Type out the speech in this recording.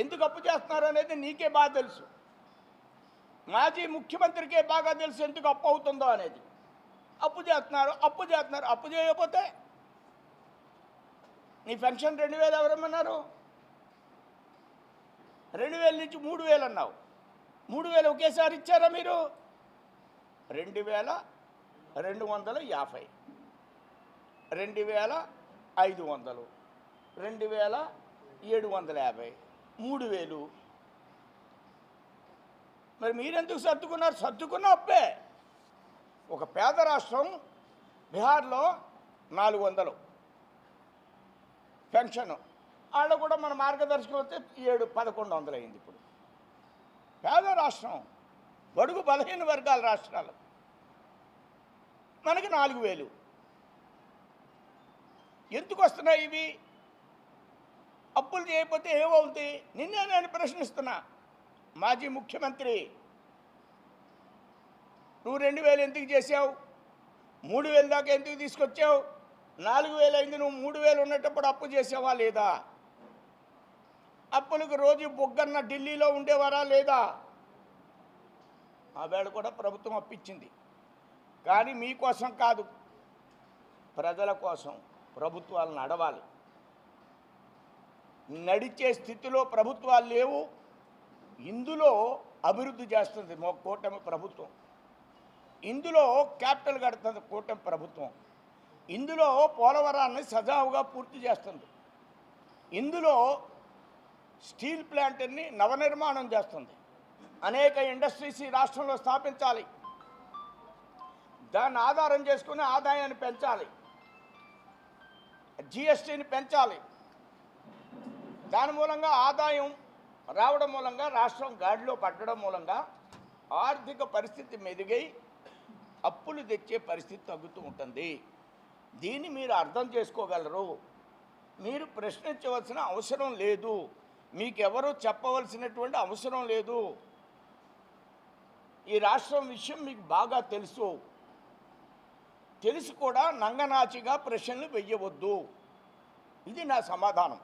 ఎందుకు అప్పు చేస్తున్నారు అనేది నీకే బాగా తెలుసు. మాజీ ముఖ్యమంత్రికే బాగా తెలుసు ఎందుకు అప్పు అవుతుందో అనేది. అప్పు చేస్తున్నారు అప్పు చేస్తున్నారు అప్పు చేయకపోతే నీ పెన్షన్ రెండు వేలు ఎవరమ్మన్నారు? రెండు వేల నుంచి మూడు వేలు అన్నావు. మూడు వేలు ఒకేసారి ఇచ్చారా మీరు? రెండు వేల రెండు వందల యాభై. రెండు వేల ఐదు వందలు. రెండు వేల ఏడు వందల యాభై. మూడు వేలు మరి మీరెందుకు సర్దుకున్నారు? సర్దుకున్న అప్పే. ఒక పేద రాష్ట్రం బీహార్లో నాలుగు వందలు. పెన్షన్. ఆడ కూడా మన మార్గదర్శకం వస్తే ఏడు పదకొండు వందలు అయింది ఇప్పుడు. పేద రాష్ట్రం బడుగు బలహీన వర్గాల రాష్ట్రాలు. మనకి నాలుగు వేలు. ఎందుకు వస్తున్నాయి ఇవి? అప్పులు చేయకపోతే ఏమవుతుంది నిన్నే నేను ప్రశ్నిస్తున్నా. మాజీ ముఖ్యమంత్రి నువ్వు రెండు వేలు ఎందుకు చేసావు మూడు వేలు దాకా ఎందుకు తీసుకొచ్చావు? నాలుగు వేలు అయింది నువ్వు మూడు వేలు ఉన్నప్పుడు అప్పు చేసావా లేదా? అప్పులకు రోజు బొగ్గన్న ఢిల్లీలో ఉండేవారా లేదా? ఆవేళ కూడా ప్రభుత్వం అప్పించింది కానీ మీకోసం కాదు ప్రజల కోసం ప్రభుత్వాలు నడవాలి. నడిచే స్థితిలో ప్రభుత్వాలు లేవు. ఇందులో అభివృద్ధి చేస్తుంది మొ- కూటమి ప్రభుత్వం. ఇందులో క్యాపిటల్ కడుతుంది కూటమి ప్రభుత్వం. ఇందులో పోలవరాన్ని సజావుగా పూర్తి చేస్తుంది. ఇందులో స్టీల్ ప్లాంట్ని నవనిర్మాణం చేస్తుంది. అనేక ఇండస్ట్రీస్ ఈ రాష్ట్రంలో స్థాపించాలి. దాన్ని ఆధారం చేసుకుని ఆదాయాన్ని పెంచాలి. జిఎస్టీని పెంచాలి. దాని మూలంగా ఆదాయం రావడం మూలంగా రాష్ట్రం గాడిలో పట్టడం మూలంగా ఆర్థిక పరిస్థితి మెరుగై అప్పులు తెచ్చే పరిస్థితి తగ్గుతూ ఉంటుంది. దీన్ని మీరు అర్థం చేసుకోగలరు. మీరు ప్రశ్నించవలసిన అవసరం లేదు. మీకెవరూ చెప్పవలసినటువంటి అవసరం లేదు. ఈ రాష్ట్రం విషయం మీకు బాగా తెలుసు. తెలిసి కూడా నంగనాచిగా ప్రశ్నలు వెయ్యవద్దు ఇది నా సమాధానం.